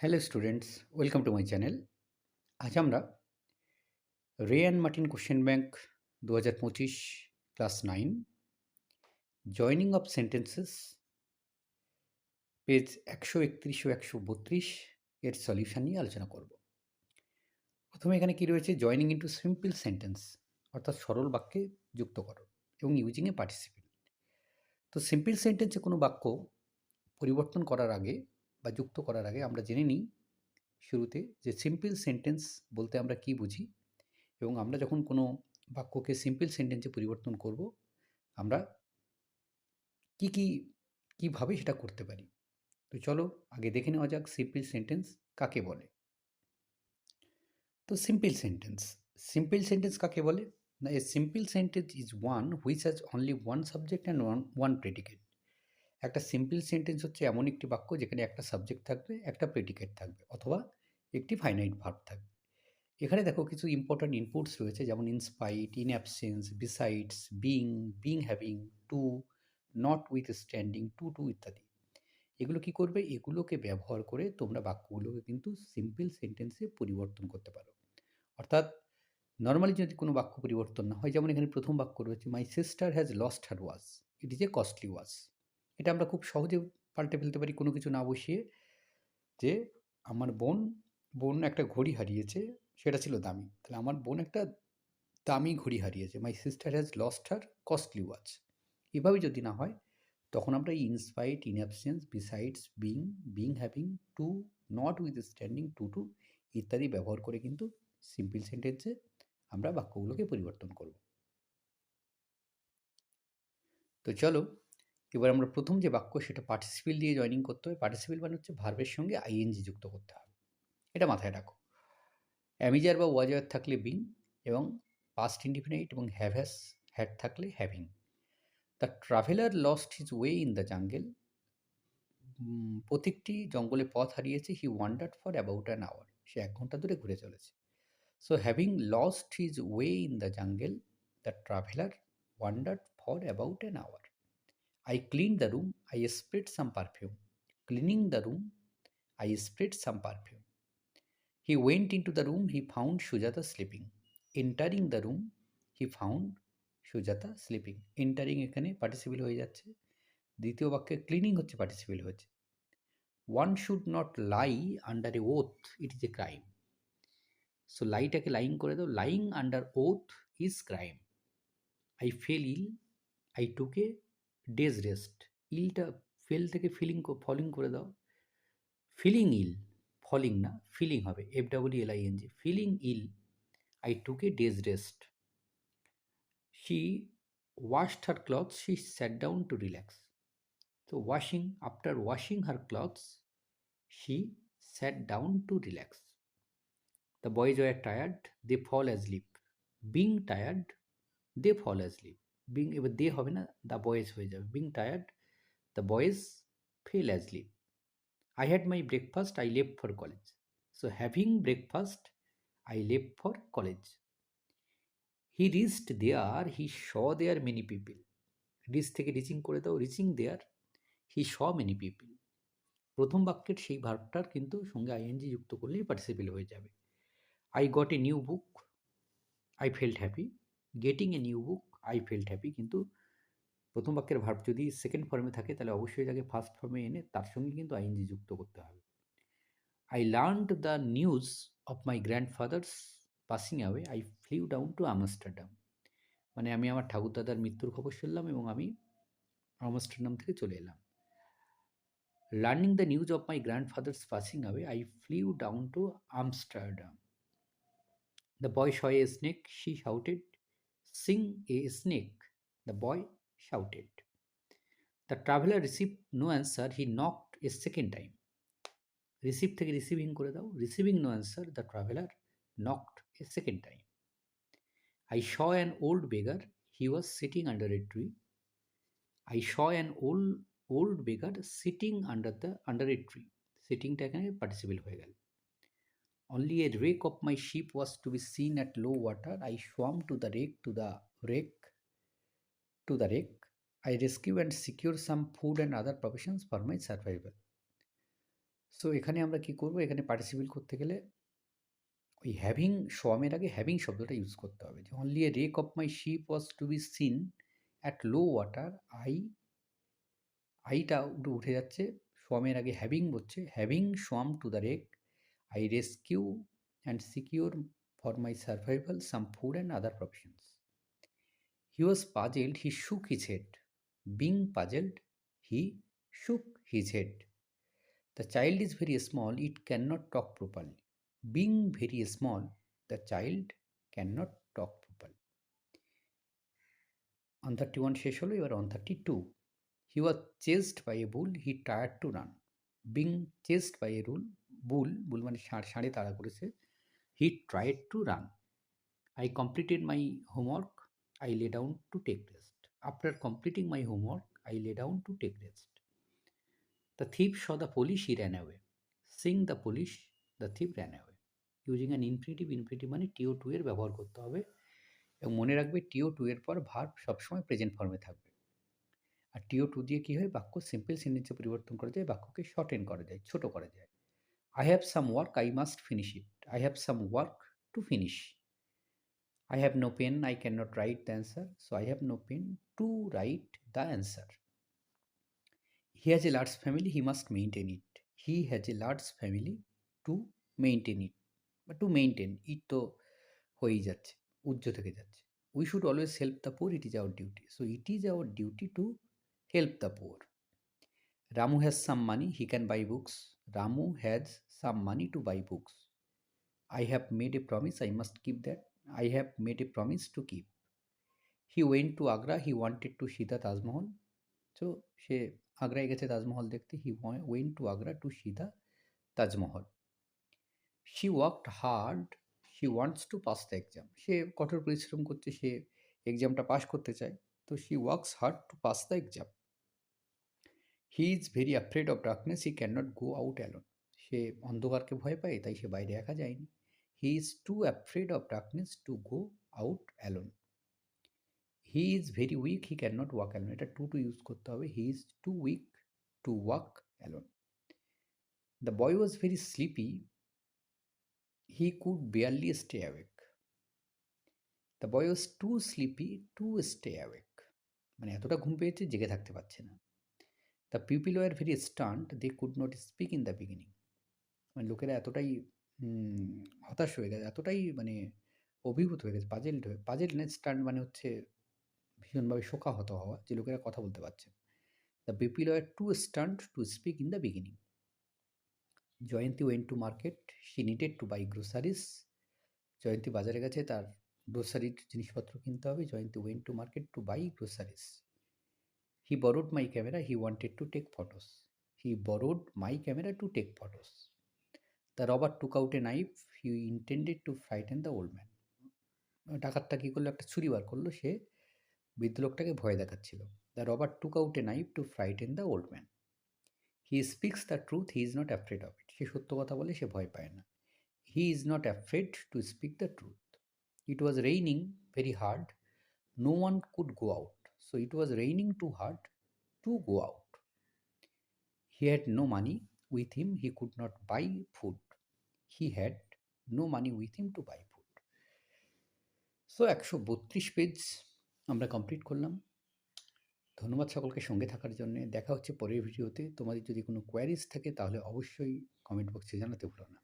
Hello students welcome to my channel আজ আমরা রে অ্যান্ড মার্টিন কোশ্চেন ব্যাংক দু হাজার পঁচিশ class nine joining of sentences page একশো একত্রিশ ও একশো বত্রিশ এর সলিউশন নিয়ে আলোচনা করব। প্রথমে এখানে কি রয়েছে? জয়নিং ইন্টু সিম্পল সেন্টেন্স অর্থাৎ সরল বাক্যে যুক্ত করো এবং ইউজিং এ পার্টিসিপেন্ট তো সিম্পল সেন্টেন্সে কোনো বাক্য পরিবর্তন করার আগে বা যুক্ত করার আগে আমরা জেনে নিই শুরুতে যে সিম্পল সেন্টেন্স বলতে আমরা কি বুঝি এবং আমরা যখন কোনো বাক্যকে সিম্পল সেন্টেন্সে পরিবর্তন করব, আমরা কি কি, কীভাবে সেটা করতে পারি? তো চলো আগে দেখে নেওয়া যাক সিম্পল সেন্টেন্স কাকে বলে। তো সিম্পল সেন্টেন্স সিম্পল সেন্টেন্স কাকে বলে? না a simple sentence is one which has only one subject and one one predicate একটা সিম্পল সেন্টেন্স হচ্ছে এমন একটি বাক্য যেখানে একটা সাবজেক্ট থাকবে, একটা প্রেডিকেট থাকবে অথবা একটি ফাইনাইট ভার্ব থাকবে। এখানে দেখো কিছু ইম্পর্ট্যান্ট ইনপুটস রয়েছে যেমন in spite in absence besides being being having to notwithstanding to to ইত্যাদি। এগুলো কি করবে? এগুলোকে ব্যবহার করে তোমরা বাক্যগুলোকে কিন্তু সিম্পল সেন্টেন্সে পরিবর্তন করতে পারো। অর্থাৎ নর্মালি যদি কোনো বাক্য পরিবর্তন না হয়, যেমন এখানে প্রথম বাক্য রয়েছে my sister has lost her watch it is a costly watch এটা আমরা খুব সহজে পাল্টে ফেলতে পারি কোনো কিছু না বসিয়ে যে আমার বোন বোন একটা ঘড়ি হারিয়েছে, সেটা ছিল দামি। তাহলে আমার বোন একটা দামি ঘড়ি হারিয়েছে। My sister has lost her costly watch এভাবে যদি না হয়, তখন আমরা in spite in absence besides being being having to notwithstanding to to ইত্যাদি ব্যবহার করে কিন্তু সিম্পল সেন্টেন্সে আমরা বাক্যগুলোকে পরিবর্তন করব। তো চলো এবার আমরা প্রথম যে বাক্য সেটা পার্টিসিপেল দিয়ে জয়নিং করতে হবে। পার্টিসিপেল মানে হচ্ছে ভার্বের সঙ্গে আইএনজি যুক্ত করতে হবে। এটা মাথায় রাখো। অ্যামিজার বা ওয়াজার থাকলে বিং এবং পাস্ট ইন্ডিফিনাইট এবং হ্যাভ হ্যাস হ্যাড থাকলে having the traveller lost his way in the jungle প্রত্যেকটি জঙ্গলে পথ হারিয়েছে। He wandered for about an hour সে এক ঘণ্টা ধরে ঘুরে চলেছে। So having lost his way in the jungle the traveller wandered for about an hour I cleaned the room, I sprayed some perfume. Cleaning the room, I sprayed some perfume. He went into the room, he found Sujata sleeping. Entering the room, he found Sujata sleeping entering এখানে participle হয়ে যাচ্ছে দ্বিতীয় বাক্যে cleaning হচ্ছে participle হচ্ছে one should not lie under a oath it is a crime so লাইটাকে lying করে দাও under oath is crime I fell ill I took a day's rest ইলটা fell থেকে ফিলিং ফলিং করে দাও। ফিলিং ইল ফলিং না feeling হবে। F W L I N G feeling ill. I took a day's rest she washed her clothes she sat down to relax তো washing after washing her clothes she sat down to relax the boys were tired they fall asleep being tired they fall asleep being এবার দে হবে না the boys হয়ে যাবে। Being tired the boys fail অ্যাজলিপ I had my breakfast I Lev for college so having breakfast I Lev for college he reached there he Shaw there many people reach থেকে reaching করে দাও reaching there he saw many people প্রথম বাক্যের সেই ভার্বটার কিন্তু সঙ্গে ING যুক্ত করলেই পার্টিসিপেল হয়ে যাবে। I got a new book I felt happy getting a new book I felt happy কিন্তু প্রথম বাক্যের ভার্ব যদি সেকেন্ড ফর্মে থাকে, তাহলে অবশ্যই তাকে ফার্স্ট ফর্মে এনে তার সঙ্গে কিন্তু আইএনজি যুক্ত করতে হবে। I learned the news of my grandfather's passing away I flew down to Amsterdam মানে আমি আমার ঠাকুরদাদার মৃত্যুর খবর শুনলাম এবং আমি আমস্টারডাম থেকে চলে এলাম। Learning the news of my grandfather's passing away I flew down to Amsterdam the boy saw a snake she shouted Sing a snake, the boy shouted. The traveler received no answer. He knocked a second time. Receive থেকে receiving করে দাও। Receiving no answer the traveller knocked a second time I saw an old beggar he was sitting under a tree I saw an old old beggar sitting under the under a tree সিটিংটা এখানে participle হয়ে গেল। Only a rake of my sheep was to be seen at low water. I swam to the rake, to the rake, to the rake. I rescue and secure some food and other provisions for my survival. So এখানে আমরা কি করব এখানে participle করতে গেলে ওই having সোয়ামের আগে having শব্দটা ইউজ করতে হবে যে only a wreck of my ship was to be seen at low water I আইটা উঠে যাচ্ছে সোয়ামের আগে হ্যাভিং হচ্ছে having swam to the wreck I rescue and secure for my survival some food and other professions he was puzzled he shook his head being puzzled he shook his head the child is very small it can not talk properly being very small the child can not talk properly on thirty one শেষ হলো এবার on thirty two he was chased by a bull he tried to run being chased by a rule bull bull মানে ষাঁড়, ষাঁড়ে তাড়া করেছে। He tried to run I completed my homework I lay down to take rest after completing my homework I lay down to take rest the thief saw the police he ran away seeing the police the thief ran away using an infinitive infinitive মানে T O two এর ব্যবহার করতে হবে। এবং মনে রাখবে টিও two এর পর ভার্ব সবসময় প্রেজেন্ট ফর্মে থাকবে। আর টিও টু দিয়ে কী হয়? বাক্য সিম্পল সেন্টেন্সে পরিবর্তন করা যায়, বাক্যকে শর্টেন করা যায়, ছোট করা যায়। I have some work I must finish it I have some work to finish I have no pen I cannot write the answer so I have no pen to write the answer he has a large family he must maintain it he has a large family to maintain it বা to maintain ইট তো হয়েই যাচ্ছে উজ্জ্ব থেকে যাচ্ছে। We should always help the poor it is our duty so it is our duty to help the poor. Ramu has some money, he can buy books. Ramu has some money to buy books. I have made a promise, I must keep that. I have made a promise to keep. He went to Agra, he wanted to see the Taj Mahal. So, সে আগ্রায় গেছে তাজমহল দেখতে he went to Agra to see the Taj Mahal she worked hard she wants to pass the exam সে কঠোর পরিশ্রম করছে সে এক্সামটা pass করতে চায় তো she works hard to pass the exam he is very afraid of darkness he can not go out alone সে অন্ধকারকে ভয় পায়, তাই সে বাইরে একা যায়নি। He is too afraid of darkness to go out alone he is very weak he can not walk alone এটা two to use করতে হবে। He is too weak to walk alone the boy was very sleepy he could barely stay awake the boy was too sleepy to stay awake মানে এতটা ঘুম পেয়েছে, জেগে থাকতে পারছে না। The people were very stunned they could not speak in the beginning মানে লোকেরা এতটাই হতাশ হয়ে গেছে, এতটাই মানে অভিভূত হয়ে গেছে পাজেল্ড হয়ে পাজেল না স্টান্ট মানে হচ্ছে ভীষণভাবে শোকাহত হওয়া, যে লোকেরা কথা বলতে পারছে the people were too stunned to speak in the beginning Jayanti went to market she needed to buy groceries Jayanti বাজারে গেছে, তার গ্রোসারির জিনিসপত্র কিনতে হবে। Jayanti went to market to buy groceries he borrowed my camera he wanted to take photos he borrowed my camera to take photos the robber took out a knife he intended to frighten the old man ডাকাতটা কী করল? একটা ছুরি বার করল। সে বৃদ্ধ লোকটাকে ভয় দেখাচ্ছিল। The robber took out a knife to frighten the old man he speaks the truth he is not afraid of it সে সত্য কথা বলে, সে ভয় পায় না। He is not afraid to speak the truth It was raining very hard. No one could go out. So it was raining too hard to go out. He had no money with him. He could not buy food. He had no money with him to buy food. So একশো বত্রিশ page আমরা complete করলাম ধন্যবাদ সকলকে সঙ্গে থাকার জন্য দেখা হচ্ছে পরের ভিডিওতে তোমাদের যদি কোনো কোয়ারিজ থাকে তাহলে অবশ্যই কমেন্ট বক্সে জানাতে ভুলো না